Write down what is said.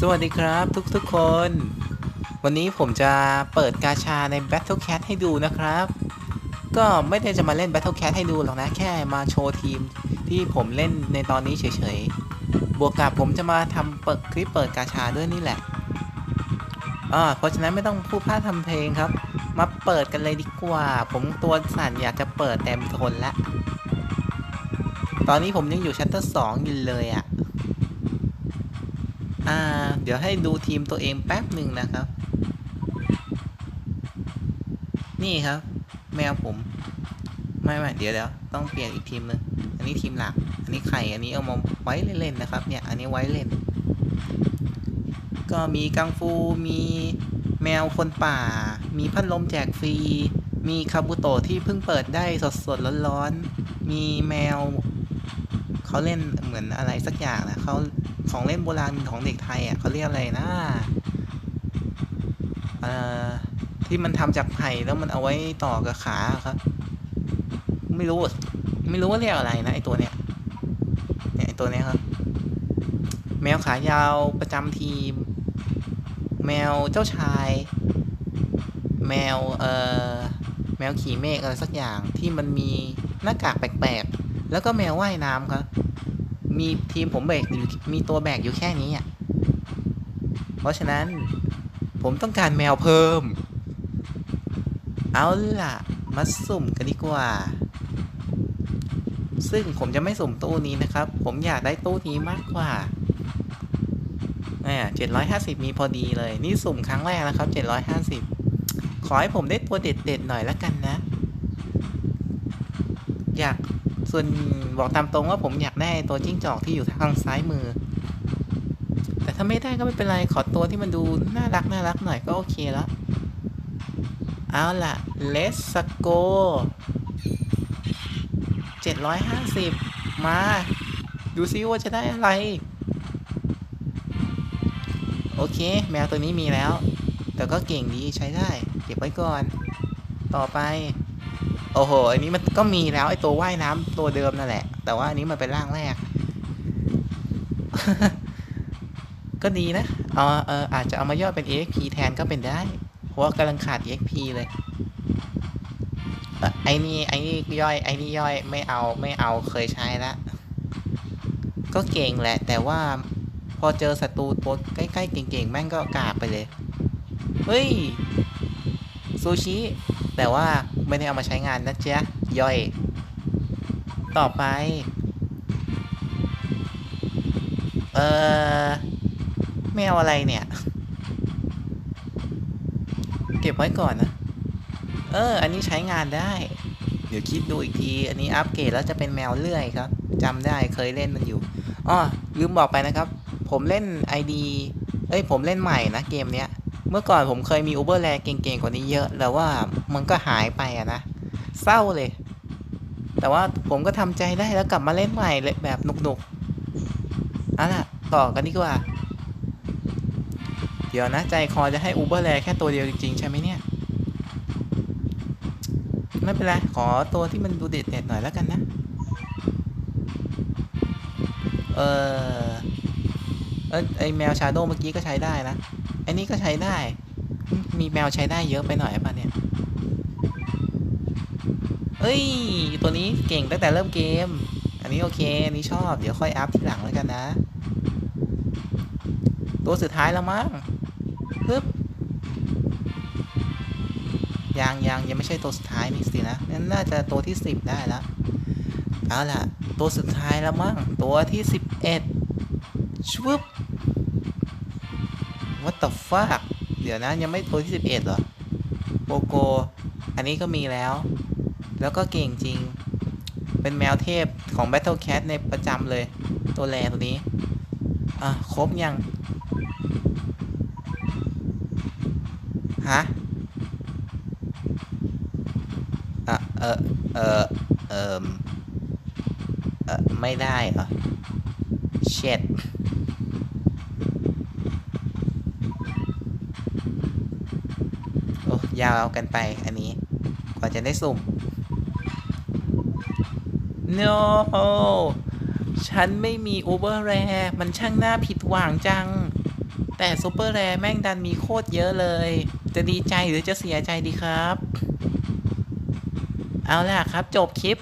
สวัสดีครับทุกทุกๆคน วันนี้ผมจะเปิดกาชาใน Battle Cat ให้ดูนะครับ ก็ไม่ได้จะมาเล่น Battle Cat ให้ดูหรอกนะ แค่มาโชว์ทีมที่ผมเล่นในตอนนี้เฉยๆ บวกกับผมจะมาทำเปิดคลิปเปิดกาชาด้วยนี่แหละอ่าเพราะฉะนั้นไม่ต้องพูดพลาดทำเพลงครับ มาเปิดกันเลยดีกว่า ผมตัวสั่นอยากจะเปิดเต็มทนละ ตอนนี้ผมยังอยู่ชั้นที่สองอยู่เลยอะ่ะ อ่า เดี๋ยวให้ดูทีมตัวเองแป๊บหนึ่งนะครับ นี่ครับ แมวผม ไม่ไม่เดี๋ยวเดี๋ยวต้องเปลี่ยนอีกทีมหนึ่งอันนี้ทีมหลัก อันนี้ไข่ อันนี้เอามาไว้เล่นๆนะครับ เนี่ย อันนี้ไว้เล่น ก็มีกังฟู มีแมวคนป่า มีพัดลมแจกฟรี มีคาบุโตะที่เพิ่งเปิดได้สดๆร้อนๆ มีแมว เขาเล่นเหมือนอะไรสักอย่างนะเขา ของเล่นโบราณของเด็กไทยอะเขาเรียกอะไรนะเอ่อที่มันทำจากไผ่แล้วมันเอาไว้ต่อกับขาครับ ไม่รู้ ไม่รู้ว่าเรียกอะไรนะไอตัวเนี้ยเนี่ยไอตัวเนี้ยครับ แมวขายาวประจำทีม แมวเจ้าชาย แมวเอ่อแมวขี่เมฆอะไรสักอย่างที่มันมีหน้ากากแปลกๆ แล้วก็แมวว่ายน้ำครับ มีทีมผมแบกอยู่มีตัวแบกอยู่แค่นี้อะ เพราะฉะนั้นผมต้องการแมวเพิ่ม เอาล่ะ มาสุ่มกันดีกว่า ซึ่งผมจะไม่สุ่มตู้นี้นะครับ ผมอยากได้ตู้นี้มากกว่าเนี่ยเจ็ดร้อยห้าสิบมีพอดีเลย นี่สุ่มครั้งแรกนะครับเจ็ดร้อยห้าสิบขอให้ผมได้ตัวเด็ดๆหน่อยละกันนะ อยาก ส่วนบอกตามตรงว่าผมอยากได้ตัวจิ้งจอกที่อยู่ทางซ้ายมือ แต่ถ้าไม่ได้ก็ไม่เป็นไรขอตัวที่มันดูน่ารักน่ารักหน่อยก็โอเคแล้วเอาล่ะ let's go 750 มา ดูซิว่าจะได้อะไร โอเค แมวตัวนี้มีแล้ว แต่ก็เก่งดีใช้ได้ เก็บไว้ก่อน ต่อไป โอ้โห อันนี้มันก็มีแล้วไอตัวว่ายน้ำตัวเดิมนั่นแหละ แต่ว่าอันนี้มันเป็นร่างแรก ก็ดีนะ เออเอออาจจะเอามาย่อเป็น EXP แทนก็เป็นได้ เพราะว่ากำลังขาด EXP เลย ไอ้นี่ไอ้นี่ย่อยไอ้นี่ย่อยไม่เอาไม่เอาเคยใช้ละ ก็เก่งแหละ แต่ว่าพอเจอศัตรูตัวใกล้ๆเก่งๆ แม่งก็กาบไปเลย เฮ้ยซูชิ แต่ว่า ไม่ได้เอามาใช้งานนะเจ๊ะย่อย ต่อไป เออแมวอะไรเนี่ย เก็บไว้ก่อนนะ เออ อันนี้ใช้งานได้ เดี๋ยวคิดดูอีกที อันนี้อัปเกรดแล้วจะเป็นแมวเลื่อยครับจำได้เคยเล่นมันอยู่อ้อลืมบอกไปนะครับ ผมเล่น ID เอ้ย ผมเล่นใหม่นะเกมเนี้ย เมื่อก่อนผมเคยมีอูเบอร์แลเก่งๆ กว่านี้เยอะแต่ว่ามันก็หายไปอะนะ เศร้าเลย แต่ว่าผมก็ทำใจได้แล้วกลับมาเล่นใหม่เลยแบบหนุกๆเอาล่ะ ต่อกันดีกว่า เดี๋ยวนะ ใจคอจะให้อูเบอร์แลแค่ตัวเดียวจริงๆ ใช่ไหมเนี่ย ไม่เป็นไร ขอตัวที่มันดูเด็ดๆหน่อยแล้วกันนะ เออเออไอแมวชาโดเมื่อกี้ก็ใช้ได้นะ อันนี้ก็ใช้ได้ มีแมวใช้ได้เยอะไปหน่อยป่ะเนี่ย เอ้ย ตัวนี้เก่งตั้งแต่เริ่มเกม อันนี้โอเค อันนี้ชอบ เดี๋ยวค่อยอัพทีหลังแล้วกันนะ ตัวสุดท้ายแล้วมั้งปึ๊บยังยังยังไม่ใช่ตัวสุดท้ายนี่สินะนั่นน่าจะตัวที่สิบได้แล้วเอาล่ะ ตัวสุดท้ายแล้วมั้งตัวที่สิบเอ็ดชุบ What the fuck เดี๋ยวนะ ยังไม่ตัวที่สิบเอ็ดเหรอ โปโก อันนี้ก็มีแล้ว แล้วก็เก่งจริง เป็นแมวเทพของ Battle Cat ในประจำเลย ตัวแรตัวนี้ อะ ครบยัง ฮะ อะ เออเออเออเออไม่ได้เหรอ เช็ด โอ้ ยาวกันไปอันนี้ กว่าจะได้สุ่ม no ฉันไม่มีโอเวอร์แรมันช่างน่าผิดหวังจัง แต่ซูเปอร์แรแม่งดันมีโคตรเยอะเลย จะดีใจหรือจะเสียใจดีครับ เอาล่ะครับจบคลิป